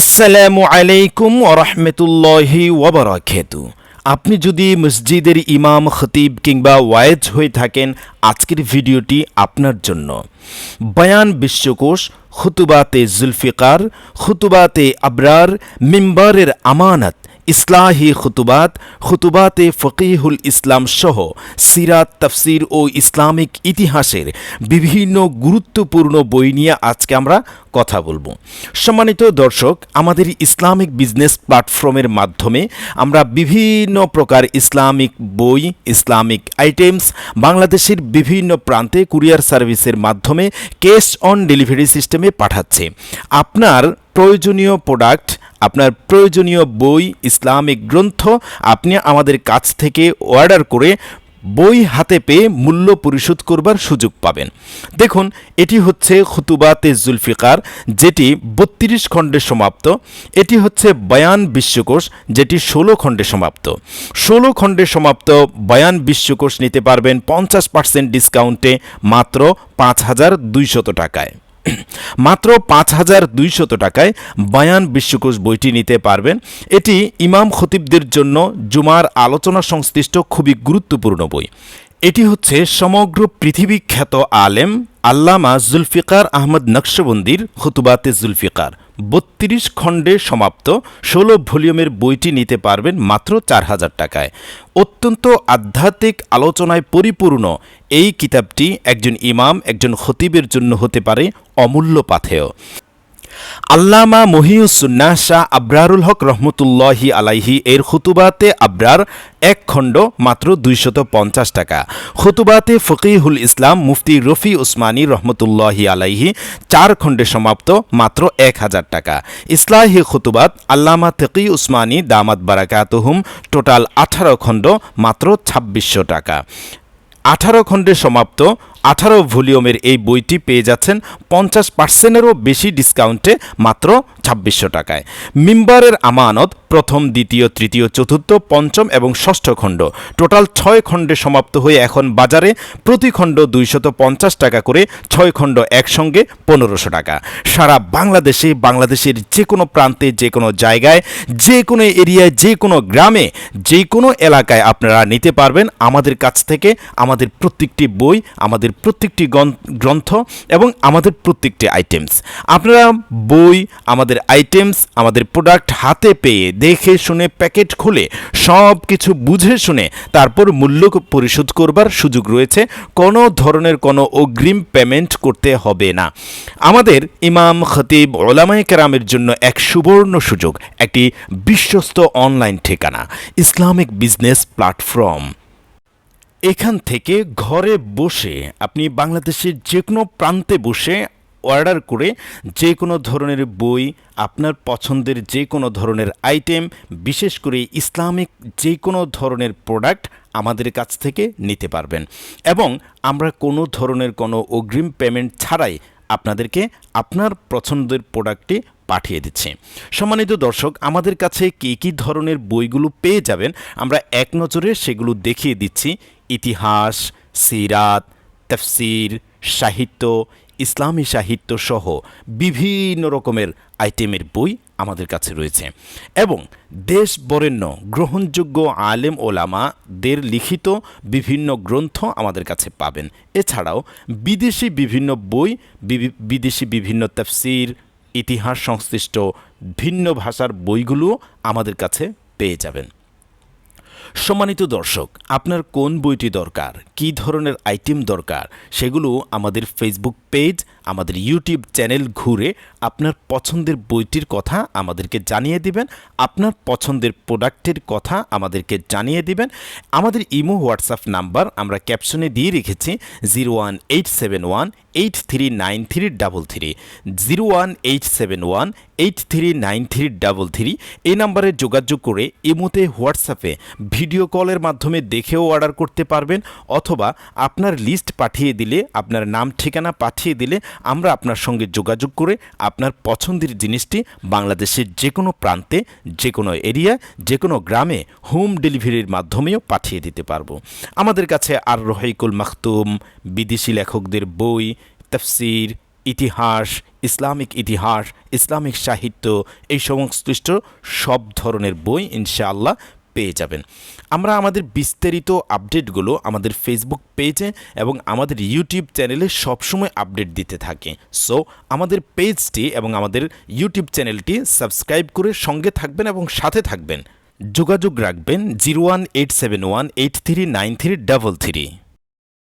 আসসালামু আলাইকুম ওরহমতুল্লাহি ওবরাকাতু আপনি যদি মসজিদের ইমাম, খতিব কিংবা ওয়ায়েজ হয়ে থাকেন, আজকের ভিডিওটি আপনার জন্য। বয়ান বিশ্বকোষ, খুতুবাতে জুলফিকার, খুতুবাতে আবরার, মিম্বারের আমানত ইসলাহি খুতুবাত, খুতুবাতে ফকিহুল ইসলাম সহ সিরাত, তফসির ও ইসলামিক ইতিহাসের বিভিন্ন গুরুত্বপূর্ণ বই নিয়ে আজকে আমরা কথা বলব। সম্মানিত দর্শক, আমাদের ইসলামিক বিজনেস প্ল্যাটফর্মের মাধ্যমে আমরা বিভিন্ন প্রকার ইসলামিক বই, ইসলামিক আইটেমস, বাংলাদেশের বিভিন্ন প্রান্তে কুরিয়ার সার্ভিসের মাধ্যমে ক্যাশ অন ডেলিভারি সিস্টেমে পাঠাচ্ছে। আপনার প্রয়োজনীয় প্রোডাক্ট আপনার প্রয়োজনীয় বই, ইসলামিক গ্রন্থ আপনি আমাদের কাছ থেকে অর্ডার করে বই হাতে পেয়ে মূল্য পরিশোধ করবার সুযোগ পাবেন। দেখুন, এটি হচ্ছে খুতুবাতে জুলফিকার, যেটি বত্রিশ খণ্ডে সমাপ্ত। এটি হচ্ছে বয়ান বিশ্বকোষ, যেটি ষোলো খণ্ডে সমাপ্ত। ষোলো খণ্ডে সমাপ্ত বয়ান বিশ্বকোষ নিতে পারবেন পঞ্চাশ পার্সেন্ট ডিসকাউন্টে মাত্র পাঁচ হাজার দুইশত টাকায়। মাত্র পাঁচ হাজার দুইশত টাকায় বায়ান বিশ্বকোষ বইটি নিতে পারবেন। এটি ইমাম খতিবদের জন্য জুমার আলোচনা সংশ্লিষ্ট খুবই গুরুত্বপূর্ণ বই। এটি হচ্ছে সমগ্র পৃথিবী খ্যাত আলেম আল্লামা জুলফিকার আহমদ নকশবন্দির খুতুবাতে জুলফিকার। বত্রিশ খণ্ডে সমাপ্ত, ষোলো ভলিউমের বইটি নিতে পারবেন মাত্র চার হাজার টাকায়। অত্যন্ত আধ্যাত্মিক আলোচনায় পরিপূর্ণ এই কিতাবটি একজন ইমাম, একজন খতিবের জন্য হতে পারে অমূল্য পাথেয়। আল্লামা মহিউসুন্নাহ শাহ আবরারুল হক রহমতুল্লাহি আলাইহি এর খুতুবাতে আবরার এক খণ্ড মাত্র দুইশত পঞ্চাশ টাকা। খুতুবাতে ফকিহুল ইসলাম মুফতি রফি উসমানী রহমতুল্লাহি আলাইহি চার খণ্ডে সমাপ্ত মাত্র এক হাজার টাকা। ইসলাহি খুতুবাত আল্লামা তকি উসমানী দামাত বারাকাতহুম টোটাল আঠারো খণ্ড মাত্র ছাব্বিশশো টাকা। আঠারো খণ্ডে সমাপ্ত আঠারো ভলিউমের এই বইটি পেয়ে যাচ্ছেন পঞ্চাশ পার্সেন্টেরও বেশি ডিসকাউন্টে মাত্র ছাব্বিশশো টাকায়। মিম্বারের আমানত প্রথম, দ্বিতীয়, তৃতীয়, চতুর্থ, পঞ্চম এবং ষষ্ঠ খণ্ড। টোটাল ছয় খণ্ডে সমাপ্ত হয়ে এখন বাজারে প্রতি খণ্ড দুইশত পঞ্চাশ টাকা করে, ছয় খণ্ড একসঙ্গে পনেরোশো টাকা। সারা বাংলাদেশে, বাংলাদেশের যে কোনো প্রান্তে যে কোনো জায়গায় যে কোনো এরিয়ায় যে কোনো গ্রামে যে কোনো এলাকায় আপনারা নিতে পারবেন আমাদের কাছ থেকে আমাদের প্রত্যেকটি বই, আমাদের প্রত্যেকটি গ্রন্থ এবং আমাদের প্রত্যেকটি আইটেমস আপনারা বই, আমাদের আইটেমস আমাদের প্রোডাক্ট হাতে পেয়ে দেখে শুনে প্যাকেট খুলে সব কিছু বুঝে শুনে তারপর মূল্য পরিশোধ করবার সুযোগ রয়েছে। কোনো ধরনের কোনো অগ্রিম পেমেন্ট করতে হবে না। আমাদের ইমাম, খতিব, ওলামায় কেরামের জন্য এক সুবর্ণ সুযোগ, একটি বিশ্বস্ত অনলাইন ঠিকানা, ইসলামিক বিজনেস প্ল্যাটফর্ম এখান থেকে ঘরে বসে আপনি বাংলাদেশের যে কোনো প্রান্তে বসে অর্ডার করে যে কোনো ধরনের বই, আপনার পছন্দের যে কোনো ধরনের আইটেম বিশেষ করে ইসলামিক যে কোনো ধরনের প্রোডাক্ট আমাদের কাছ থেকে নিতে পারবেন। এবং আমরা কোনো ধরনের কোনো অগ্রিম পেমেন্ট ছাড়াই আপনাদেরকে আপনার পছন্দের প্রোডাক্টটি পাঠিয়ে দিচ্ছি। সম্মানিত দর্শক, আমাদের কাছে কী কী ধরনের বইগুলো পেয়ে যাবেন, আমরা এক নজরে সেগুলো দেখিয়ে দিচ্ছি। ইতিহাস, সিরাত, তফসির, সাহিত্য, ইসলামী সাহিত্য সহ বিভিন্ন রকমের আইটেমের বই আমাদের কাছে রয়েছে। এবং দেশ বরেণ্য, গ্রহণযোগ্য আলেম ওলামাদের লিখিত বিভিন্ন গ্রন্থ আমাদের কাছে পাবেন। এছাড়াও বিদেশি বিভিন্ন বই বিদেশি বিভিন্ন তফসির, ইতিহাস সংশ্লিষ্ট ভিন্ন ভাষার বইগুলো আমাদের কাছে পেয়ে যাবেন। সম্মানিত দর্শক, আপনার কোন বইটি দরকার? কী ধরনের আইটেম দরকার? সেগুলো আমাদের ফেসবুক পেজ আমাদের ইউটিউব চ্যানেল ঘুরে আপনার পছন্দের বইটির কথা আমাদেরকে জানিয়ে দিবেন, আপনার পছন্দের প্রোডাক্টের কথা আমাদেরকে জানিয়ে দিবেন। আমাদের ইমো হোয়াটসঅ্যাপ নাম্বার আমরা ক্যাপশনে দিয়ে রেখেছি zero one eight seven one eight three nine three double three zero one eight seven one eight three nine three double three এই নাম্বারে যোগাযোগ করে ইমোতে, হোয়াটসঅ্যাপে ভিডিও কলের মাধ্যমে দেখেও অর্ডার করতে পারবেন অথবা আপনার লিস্ট পাঠিয়ে দিলে, আপনার নাম, ঠিকানা পাঠিয়ে দিলে আমরা আপনার সঙ্গে যোগাযোগ করে আপনার পছন্দের জিনিসটি বাংলাদেশের যে কোনো প্রান্তে যে কোনো এরিয়া যে কোনো গ্রামে হোম ডেলিভারির মাধ্যমেও পাঠিয়ে দিতে পারব। আমাদের কাছে আর রহিকুল মাখতুম, বিদেশি লেখকদের বই, তফসির ইতিহাস, ইসলামিক ইতিহাস, ইসলামিক সাহিত্য, এই সংশ্লিষ্ট সব ধরনের বই ইনশাআল্লাহ পেয়ে যাবেন। আমরা আমাদের বিস্তারিত আপডেটগুলো আমাদের ফেসবুক পেজে এবং আমাদের ইউটিউব চ্যানেলে সবসময় আপডেট দিতে থাকি। সো আমাদের পেজটি এবং আমাদের ইউটিউব চ্যানেলটি সাবস্ক্রাইব করে সঙ্গে থাকবেন এবং সাথে থাকবেন। যোগাযোগ রাখবেন zero one eight seven one eight three nine three double three.